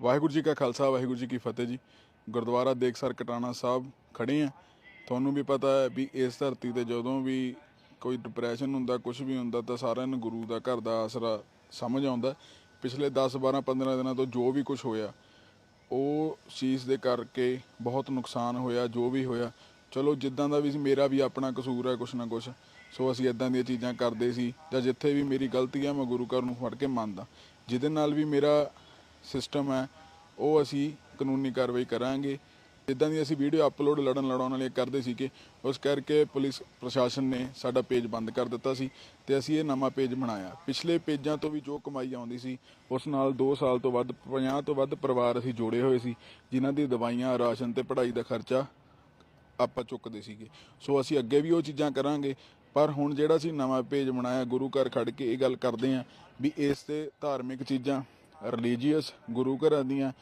ਵਾਹਿਗੁਰੂ ਜੀ ਕਾ ਖਾਲਸਾ, ਵਾਹਿਗੁਰੂ ਜੀ ਕੀ ਫਤਿਹ ਜੀ। ਗੁਰਦੁਆਰਾ ਦੇਖਸਰ ਕਟਾਣਾ ਸਾਹਿਬ ਖੜੇ ਆ। ਤੁਹਾਨੂੰ ਵੀ ਪਤਾ ਹੈ ਵੀ ਇਸ ਧਰਤੀ ਤੇ ਜਦੋਂ ਵੀ ਕੋਈ ਡਿਪਰੈਸ਼ਨ ਹੁੰਦਾ ਕੁਝ ਵੀ ਹੁੰਦਾ, ਤਾਂ ਸਾਰਿਆਂ ਨੂੰ ਗੁਰੂ ਦਾ ਘਰ ਦਾ ਆਸਰਾ ਸਮਝ ਆਉਂਦਾ। ਪਿਛਲੇ 10 12 15 ਦਿਨਾਂ ਤੋਂ ਜੋ ਵੀ ਕੁਝ ਹੋਇਆ, ਉਹ ਚੀਜ਼ ਦੇ ਕਰਕੇ ਬਹੁਤ ਨੁਕਸਾਨ ਹੋਇਆ, ਜੋ ਵੀ ਹੋਇਆ। ਚਲੋ ਜਿੱਦਾਂ ਦਾ ਵੀ ਮੇਰਾ ਵੀ ਆਪਣਾ ਕਸੂਰ ਹੈ ਕੁਛ ਨਾ ਕੁਛ। ਸੋ ਅਸੀਂ ਇਦਾਂ ਦੀਆਂ ਚੀਜ਼ਾਂ ਕਰਦੇ ਸੀ, ਜਾਂ ਜਿੱਥੇ ਵੀ ਮੇਰੀ ਗਲਤੀ ਹੈ ਮੈਂ ਗੁਰੂ ਘਰ ਨੂੰ ਫੜ ਕੇ ਮੰਨਦਾ। ਜਿਹਦੇ ਨਾਲ ਵੀ ਮੇਰਾ ਸਿਸਟਮ ਹੈ, ਉਹ ਅਸੀਂ ਕਾਨੂੰਨੀ ਕਾਰਵਾਈ ਕਰਾਂਗੇ। ਜਿੱਦਾਂ ਦੀ ਅਸੀਂ ਵੀਡੀਓ ਅਪਲੋਡ ਲੜਨ ਲੜਾਉਣ ਵਾਲੇ ਕਰਦੇ ਸੀਗੇ, ਉਸ ਕਰਕੇ ਪੁਲਿਸ ਪ੍ਰਸ਼ਾਸਨ ਨੇ ਸਾਡਾ ਪੇਜ ਬੰਦ ਕਰ ਦਿੱਤਾ ਸੀ ਤੇ ਅਸੀਂ ਇਹ ਨਵਾਂ ਪੇਜ ਬਣਾਇਆ। ਪਿਛਲੇ ਪੇਜਾਂ ਤੋਂ ਵੀ ਜੋ ਕਮਾਈ ਆਉਂਦੀ ਸੀ, ਉਸ ਨਾਲ 2 ਸਾਲ ਤੋਂ ਵੱਧ 50 ਤੋਂ ਵੱਧ ਪਰਿਵਾਰ ਅਸੀਂ ਜੋੜੇ ਹੋਏ ਸੀ, ਜਿਨ੍ਹਾਂ ਦੀ ਦਵਾਈਆਂ, ਰਾਸ਼ਨ ਤੇ ਪੜ੍ਹਾਈ ਦਾ ਖਰਚਾ ਆਪਾਂ ਚੁੱਕਦੇ ਸੀਗੇ। ਸੋ ਅਸੀਂ ਅੱਗੇ ਵੀ ਉਹ ਚੀਜ਼ਾਂ ਕਰਾਂਗੇ, ਪਰ ਹੁਣ ਜਿਹੜਾ ਅਸੀਂ ਨਵਾਂ ਪੇਜ ਬਣਾਇਆ, ਗੁਰੂ ਘਰ ਖੜ ਕੇ ਇਹ ਗੱਲ ਕਰਦੇ ਆਂ ਵੀ ਇਸ ਤੇ ਧਾਰਮਿਕ ਚੀਜ਼ਾਂ ਰਿਲੀਜੀਅਸ ਗੁਰੂ ਘਰਾਂ ਦੀਆਂ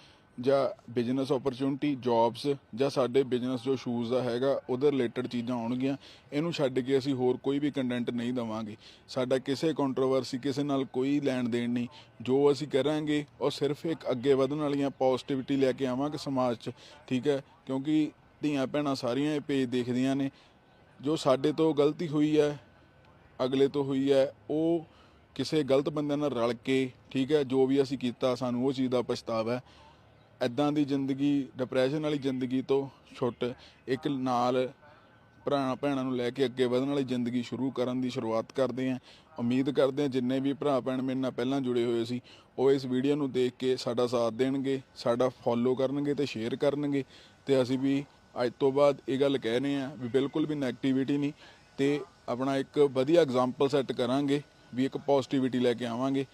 ਜਾਂ ਬਿਜ਼ਨਸ ਓਪਰਚੁਨਿਟੀ ਜੌਬਸ ਜਾਂ ਸਾਡੇ ਬਿਜ਼ਨਸ ਜੋ ਸ਼ੂਜ਼ ਦਾ ਹੈਗਾ, ਉਹਦੇ ਰਿਲੇਟਡ ਚੀਜ਼ਾਂ ਆਉਣਗੀਆਂ, ਇਹਨੂੰ ਛੱਡ ਕੇ ਅਸੀਂ ਹੋਰ ਕੋਈ ਵੀ ਕੰਟੈਂਟ ਨਹੀਂ ਦਵਾਂਗੇ। ਸਾਡਾ ਕਿਸੇ ਕੰਟਰੋਵਰਸੀ ਕਿਸੇ ਨਾਲ ਕੋਈ ਲੈਣ ਦੇਣ ਨਹੀਂ। ਜੋ ਅਸੀਂ ਕਰਾਂਗੇ, ਉਹ ਸਿਰਫ ਇੱਕ ਅੱਗੇ ਵਧਣ ਵਾਲੀਆਂ ਪੋਜ਼ਿਟਿਵਿਟੀ ਲੈ ਕੇ ਆਵਾਂਗੇ ਸਮਾਜ 'ਚ, ਠੀਕ ਹੈ? ਕਿਉਂਕਿ ਧੀਆਂ ਭੈਣਾਂ ਸਾਰੀਆਂ ਇਹ ਪੇਜ ਦੇਖਦੀਆਂ ਨੇ। ਜੋ ਸਾਡੇ ਤੋਂ ਗਲਤੀ ਹੋਈ ਹੈ, ਅਗਲੇ ਤੋਂ ਹੋਈ ਹੈ, ਉਹ ਕਿਸੇ ਗਲਤ ਬੰਦੇ ਨਾਲ ਰਲ ਕੇ, ਠੀਕ ਹੈ, ਜੋ ਵੀ ਅਸੀਂ ਕੀਤਾ, ਸਾਨੂੰ ਉਹ ਚੀਜ਼ ਦਾ ਪਛਤਾਵਾ ਹੈ। ਐਦਾਂ ਦੀ ਜ਼ਿੰਦਗੀ ਡਿਪਰੈਸ਼ਨ ਵਾਲੀ ਜ਼ਿੰਦਗੀ ਤੋਂ ਛੁੱਟ ਇੱਕ ਨਾਲ ਭਰਾ, ਭੈਣਾਂ ਨੂੰ ਲੈ ਕੇ ਅੱਗੇ ਵਧਣ ਵਾਲੀ ਜ਼ਿੰਦਗੀ ਸ਼ੁਰੂ ਕਰਨ ਦੀ ਸ਼ੁਰੂਆਤ ਕਰਦੇ ਆਂ ਉਮੀਦ ਕਰਦੇ ਆਂ ਜਿੰਨੇ ਵੀ ਭਰਾ ਭੈਣ ਮੇਰੇ ਨਾਲ ਪਹਿਲਾਂ ਜੁੜੇ ਹੋਏ ਸੀ, ਉਹ ਇਸ ਵੀਡੀਓ ਨੂੰ ਦੇਖ ਕੇ ਸਾਡਾ ਸਾਥ ਦੇਣਗੇ, ਸਾਡਾ ਫੋਲੋ ਕਰਨਗੇ ਤੇ ਸ਼ੇਅਰ ਕਰਨਗੇ। ਤੇ ਅਸੀਂ ਵੀ ਅੱਜ ਤੋਂ ਬਾਅਦ ਇਹ ਗੱਲ ਕਹਿ ਰਹੇ ਆਂ ਵੀ ਬਿਲਕੁਲ ਵੀ ਨੈਗੇਟਿਵਿਟੀ ਨਹੀਂ ਤੇ ਆਪਣਾ ਇੱਕ ਵਧੀਆ ਐਗਜ਼ਾਮਪਲ ਸੈੱਟ ਕਰਾਂਗੇ। ਵੀ ਇੱਕ ਪੋਜ਼ਿਟਿਵਿਟੀ ਲੈ ਕੇ ਆਵਾਂਗੇ।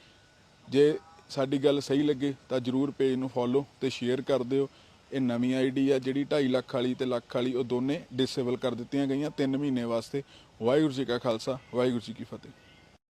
ਜੇ ਸਾਡੀ ਗੱਲ ਸਹੀ ਲੱਗੇ ਤਾਂ ਜਰੂਰ ਪੇਜ ਨੂੰ ਫੋਲੋ ਤੇ ਸ਼ੇਅਰ ਕਰ ਦਿਓ। ਇਹ ਨਵੀਂ ਆਈਡੀ ਆ ਜਿਹੜੀ 2.5 ਲੱਖ ਵਾਲੀ ਤੇ ਲੱਖ ਵਾਲੀ, ਉਹ ਦੋਨੇ ਡਿਸੇਬਲ ਕਰ ਦਿੱਤੀਆਂ ਗਈਆਂ 3 ਮਹੀਨੇ ਵਾਸਤੇ। ਵਾਹਿਗੁਰੂ ਜੀ ਕਾ ਖਾਲਸਾ, ਵਾਹਿਗੁਰੂ ਜੀ ਕੀ ਫਤਿਹ।